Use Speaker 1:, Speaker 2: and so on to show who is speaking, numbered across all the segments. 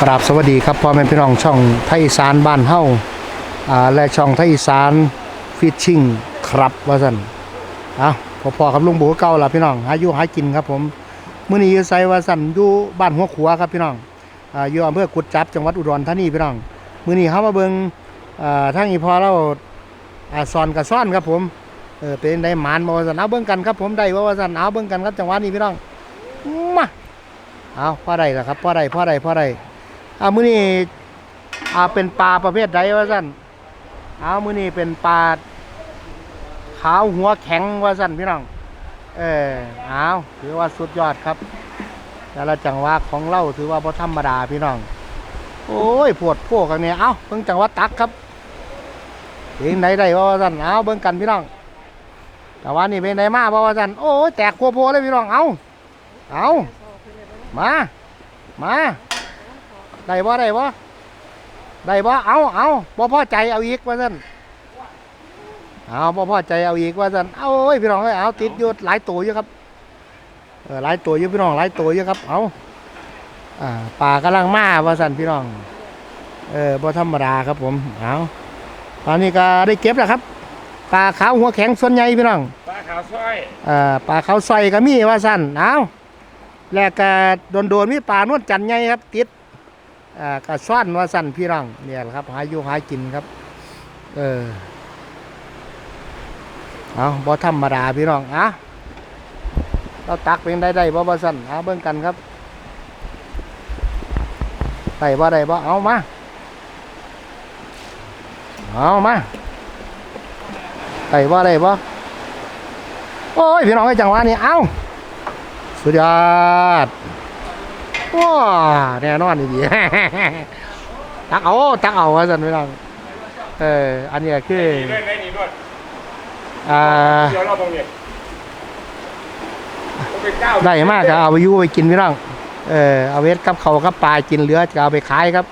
Speaker 1: กราบสวัสดีครับพ่อแม่พี่น้องช่องไทยอีสานบ้านเฮาอ่าและช่องไทยอีสานฟิชชิ่งครับว่าซั่นเอาพอๆกับลุงบูเก่าล่ะพี่น้องหาอยู่หากินครับผมมื้อนี้อยู่ไสว่าซั่นอยู่บ้านหัวขัวครับพี่น้องอายู่อำเภอกุดจับจังหวัดอุดรธานีพี่น้องมื้อนี้เฮามาเบิงอ่าทางอีพอเราอ่าสอนกับซ่อนครับผมเออเป็นได้หมานบ่ว่าซั่นเอาเบิ่งกันครับผมได้บ่ว่าซั่นเอาเบิ่งกันครับจังหวะนี้พี่น้องมาเอาพ่อได้ล่ะครับพ่อได้พอได้พอได้ อามื้อนี้อาเป็นปลาประเภทใดว่าสั่นเอามื้อนี้เป็นปลาขาวหัวแข็งว่าสั่นพี่น้อง เออเอาถือว่าสุดยอดครับ แต่ละจังหวะของเราถือว่าบ่ธรรมดาพี่น้อง โอ้ยปวดพวกกันเนี่ยเอาเบิ่งจังหวะตักครับเองไหนได้ว่าสั่นเอาเบิ่งกันพี่น้อง แต่ว่านี่เป็นไหนมาบ่ว่าสั่นโอ้ยแตกพัวโพเลยพี่น้องเอาเอามา มา ได้บ่ได้บ่ได้บ่เอาเอาบ่พอใจเอาอีกว่าซั่นเอาบ่พอใจเอาอีกว่าซั่นเอาเอ้ยพี่น้องเอ้ยเอาติดอยู่หลายตัวอยู่ครับเออหลายตัวอยู่พี่น้องหลายตัวอยู่ครับ เอาอ่าป่ากำลังมาว่าซั่นพี่น้องเออบ่ธรรมดาครับผมเอาตอนนี้ก็ได้เก็บแล้วครับปลาขาวหัวแข็งส่วนใหญ่พี่น้อง
Speaker 2: ปลาขาวสร้อย
Speaker 1: เอ่อปลาเขาวใส่ก็มีว่าสั่นเอาแล้วก็โดนๆมีปลานวดจันทร์ใหญ่ครับติดอ่า กระซ่อนว่าสั่นพี่น้องเนี่ยครับ หาอยู่หากินครับ เออเอาบ่ธรรมดาพี่น้องอะเราตักเป็นได้ได้บ่บ่สั่นเอาเบิ่งกันครับได้บ่ได้บ่เอามาเอามาได้บ่ได้บ่โอ้ยพี่น้องไอ้จังหวะนี้เอ้าสุดยอด ว้าแน่นอนดีตักเอาตักเอาว่าสันพี่น้องเอออันนี้คือ
Speaker 2: นี่ด้วยได้นี่ด้วย
Speaker 1: อ่า
Speaker 2: เดี๋ยวเราตรงนี้ต้องไปก้าว
Speaker 1: ได้มากก็เอาไปอยูไปกินพี่น้องเออเอาเวทกับเขาวกับปลากินเหลือจะเอาไปขายครับ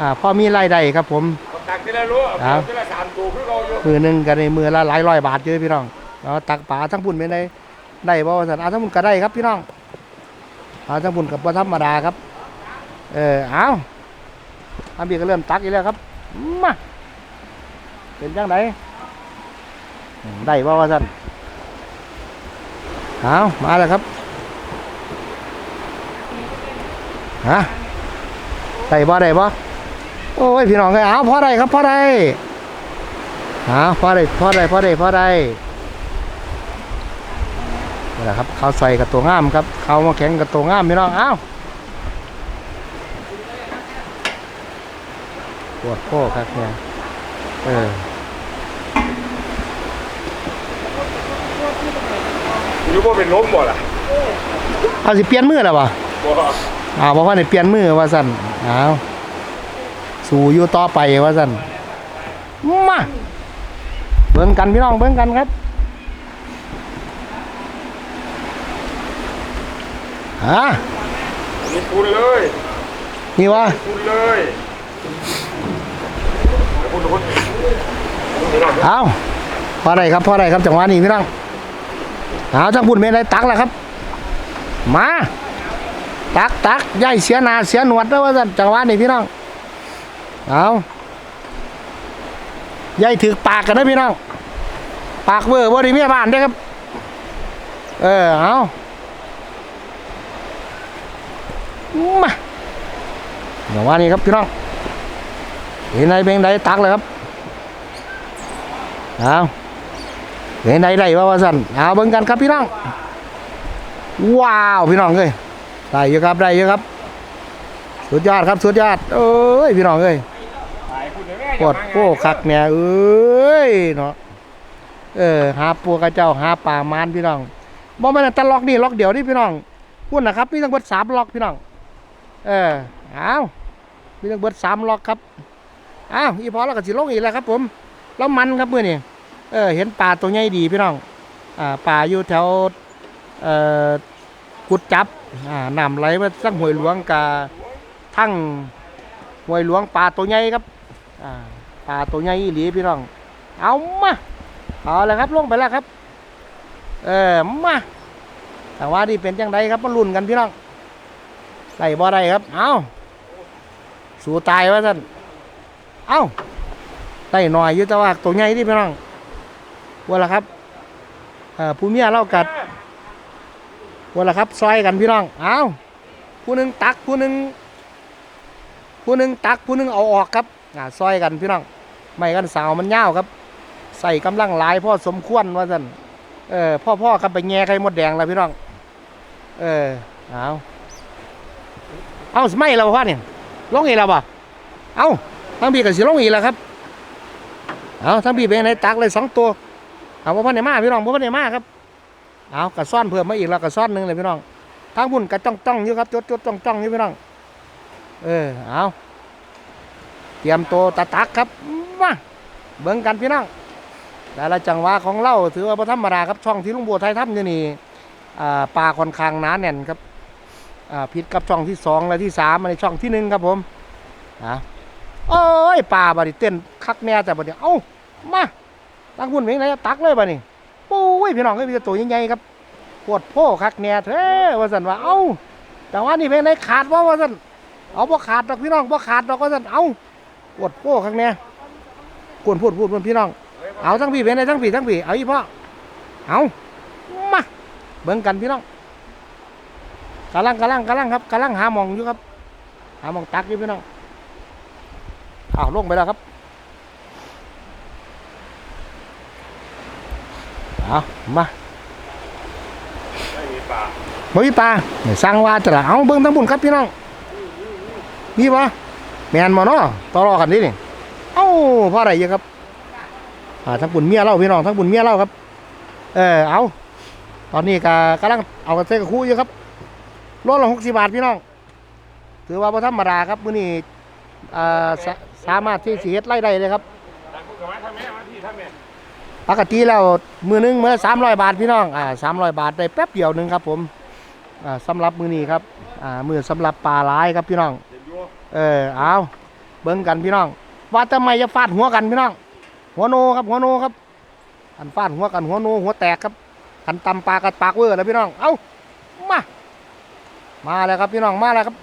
Speaker 1: อ่าพอมีรายได้ครับ ผม
Speaker 2: ตักที่ได้รู้
Speaker 1: ครับ
Speaker 2: ที่ละสามตัวคือเราอยู่
Speaker 1: มือหนึ่งกันในมือละหลายร้อยบาทเยอะพี่น้องแล้วตักปลาทั้งปุ่นไม่ได้ได้บ่ว่าสันเอาทั้งปุ่นก็ได้ครับพี่น้อง เอาทั้งปุ่นกับบ่ธรรมดาครับ เออเอาอันบีก็เริ่มตักอีกแล้วครับมาเป็นจังไดได้บ่ว่าสันเอามาแล้วครับฮะได้บ่ได้บ่โอ้ยพี่น้องเอ้ยเอาพอได้ครับพอได้หาพอได้พอได้พอได้พอได้ นี่แหละครับเขาวใส่กับตัวงามครับเขาวมาแข็งกับตัวงามพี่น้องเอ้าปวดโค้ครับเนี่ยเออ
Speaker 2: รู้ว่าเป็นล้มบ่ล่ะ
Speaker 1: เอาสิเปลี่ยนมือแล้ววะ
Speaker 2: บ่
Speaker 1: อ้าวบอกว่าในเปลี่ยนมือว่าสั่นอ้าวสู่อยู่ต่อไปว่าสั่นมาเบิ่งกันพี่น้องเบิ่งกันครับ ฮะ
Speaker 2: นี่คุณเลย
Speaker 1: นี่วะ
Speaker 2: คุณเลยเดี๋ยวคุณคุณคุณรอด
Speaker 1: เอาพอได้ครับพอได้ครับจังหวะนี้พี่น้องเอาจังบุญไม่ได้ตักแล้วครับ มาตักตักย่ายเสียหนาเสียหนวดแล้วว่าสั่นจังหวะนี้พี่น้องเอาย่ายถือปากกันนะพี่น้องปากเบอร์บริเมียบ้านเด้อครับ เออเอา มาจังหวะนี้ครับพี่น้องเห็นไหนเป็นไดตักเลยครับเอาเห็นไหนได้ว่าว่าสั่นเอาเบิ่งกันครับพี่น้อง ว้าวพี่น้องเอ้ยได้เยอะครับได้เยอะครับ สุดยอดครับสุดยอดเอ้ยพี่น้องเอ้ย
Speaker 2: ถ่ายคุณเดี๋ยวแม่
Speaker 1: ปวดโป้คักเนี่ยเอ้ยเนาะเออหาปัวกระเจ้าหาป่ามานพี่น้องบ่แม่นต่ล็อกนี่ล็อกเดียวนี่พี่น้องพูดนะครับมีทั้องเบิดสามล็อกพี่น้อง เออเอามีทั้งเบิดสามล็อกครับอ้าวอีพอแล้วก็สิลงอีกแล้วครับ ผมแล้วมันครับเมื้อนี้เออเห็นปลาตัวใหญ่ดีพี่น้องอ่าปลาอยู่แถวเอ่อกุดจับอ่าน้ำไหลมาทั้งห้วยหลวงกาทั้งห้วยหลวงปลาตัวใหญ่ครับอ่าปลาตัวใหญ่อีหลีพี่น้อง เอามาเอาแล้วครับลงไปแล้วครับ เออมาแต่ว่านี่เป็นจังไดครับมาลุ้นกันพี่น้อง ได้บ่ได้ครับ เอาสู่ตายว่าซั่นเอ้าได้หน่อยอยู่แต่ว่าตัวใหญ่ที่พี่น้องว่าละครับเอ่อผู้เมียเรากัดว่าละครับ ซอยกันพี่น้อง เอ้าผู้หนึงตักผู้หนึงผู้หนึงตักผู้หนึงเอาออกครับอ่าซอยกันพี่น้อง ไม่กันสาวมันยาวครับ ใส่กำลังหลายพ่อสมควรว่าซั่นเออพ่อพ่อครับไปแง่ไข่มดแดงแล้วพี่น้อง เออเอา เอาสมัยเราพ่อเนี่ยลงอีกแล้วบ่เอาทั้งพี่กับสิลงอีกแล้วครับเอาทั้งพี่เป็นไหนตักเลยสองตัวเอาพ่อในมาพี่น้องพ่อในมาครับเอากระซ่อนเพิ่มมาอีกแล้วกระซ่อนหนึ่งเลยพี่น้องทั้งบุญกระจ้องจ้องอยู่ครับจดจดจ้องจ้องอยู่พี่น้องเออเอาเตรียมตัวตะตักครับมาเบิ่งกันพี่น้องแต่ละจังหวะของเราถือว่าบ่ธรรมดาครับช่องที่ลุงบัวไทยทำอยู่นี่อ่าปลาค่อนข้างหนาแน่นครับ อ่าผิดกับช่องที่สองและที่สามในช่องที่หนึ่งครับผมอะโอ้ยปลาบาดนี้เต้นคักแน่แต่บัดเนี้เอ้ามาตักหุ่นเป็นไงตักเลยบัดนี้ปุ้ยพี่น้องก็มีตัวใหญ่ๆครับปวดโพคักแน่เท้ว่าสันว่าเอ้าแต่ว่านี่เป็นไงขาดว่าว่าสันเอาบ่ขาดดอกพี่น้องบ่ขาดดอกว่าสันเอ้าปวดโพคักแน่กวนพูดพูดพูดพี่น้อง เอาทั้งพี่เป็นไงทั้งพี่ทั้งพี่เอาอีพ่อเอามาเบิ่งกันพี่น้อง กำลังกำลังกำลังครับกำลังหามองอยู่ครับ หามองตักอยู่พี่น้องอ้าวลงไปแล้วครับเอามา
Speaker 2: ไม่มีปลา
Speaker 1: บ่มีปลาเนี่ยสร้างว่าจะละเอาเบิ่งทั้งบุญครับพี่น้องมีปะแมนมาเนาะต่อรอกันดินี่เอ้าพราอะไรเยอะครับอ่าทั้งบุญเมียเล่าพี่น้องทั้งบุญเมียเล่าครับ เออเอาตอนนี้ก็กำลังเอากระเซกับคู่อยู่ครับ โลละหกสิบบาทพี่น้อง ถือว่าบ่ธรรมดาครับมื้อนี้อ่าสาสามารถที่สิเฮ็ดไร่ได้เลยครับ
Speaker 2: ตักพูดกับมาทำแม่มาที่ทำแม่
Speaker 1: ปกติแล้วมือหนึงมื้อ300บาทพี่น้องอ่า300บาทได้แป๊บเดียวหนึงครับผมอ่าสำหรับมือนี้ครับอ่ามือสำหรับปลาหลายครับพี่น้อง
Speaker 2: เดี๋ยวอยู่
Speaker 1: เออเอาเบิ่งกันพี่น้อง ว่าทำไมจะฟาดหัวกันพี่น้อง หัวโนครับหัวโนครับอันฟาดหัวกันหัวโนหัวแตกครับกันตำปลากัดปากเวอร์แล้วพี่น้อง เอ้ามา มาแล้วครับพี่น้องมาแล้วครับ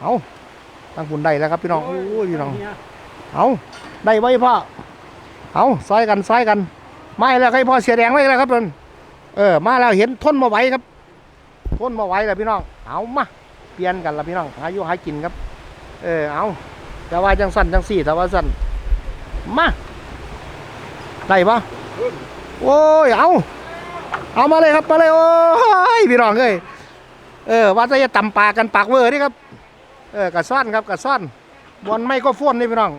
Speaker 1: เอาตั้งบุญได้แล้วครับพี่น้องโอ้ยพี่น้องเอาได้ไว้พ่อเอาซอยกันซอยกันไม่แล้วใครพ่อเสียแดงไว้แล้วครับเพิ่นเออมาแล้วเห็นทนมาไหวครับทนมาไหวแล้วพี่น้องเอามาเปลี่ยนกันละพี่น้องหาอยู่หากินครับ เออเอาแต่ว่าจังสั่นจังสี่แต่ว่าสั่นมาได้ปะโอ้ยเอาเอามาเลยครับมาเลยโอ้ยพี่น้องเอ้ย เออว่าจะตำปากันปากเวอร์นี่ครับ เออกระซ่อนครับกระซ่อนบอลไม่ก็ฟ้วนนี่พี่น้อง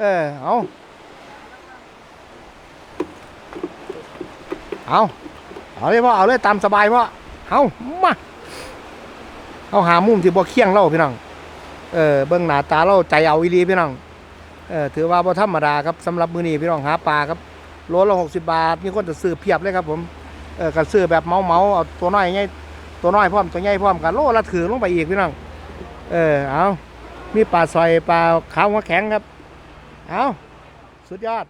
Speaker 1: เออเอาเอาเอาเลยพ่อเอาเลยตามสบายพ่อเอามาเอาหามุมที่บ่เคียงเล่าพี่น้อง เออเบื้องหน้าตาเราใจเอาอีหลีพี่น้อง เออถือว่าบ่ธรรมดาครับสำหรับมือนี้พี่น้องหาปลาครับโลละ60บาทมีคนจะซื้อเพียบเลยครับผม เออก็ซื้อแบบเมาเมาเอาตัวน้อยไง ตัวน้อยพร้อมตัวใหญ่พร้อมกันโลละถือลงไปอีกพี่น้องเออเอามีปลาซอยปลาขาวหัวแข็งครับเอาสุดยอด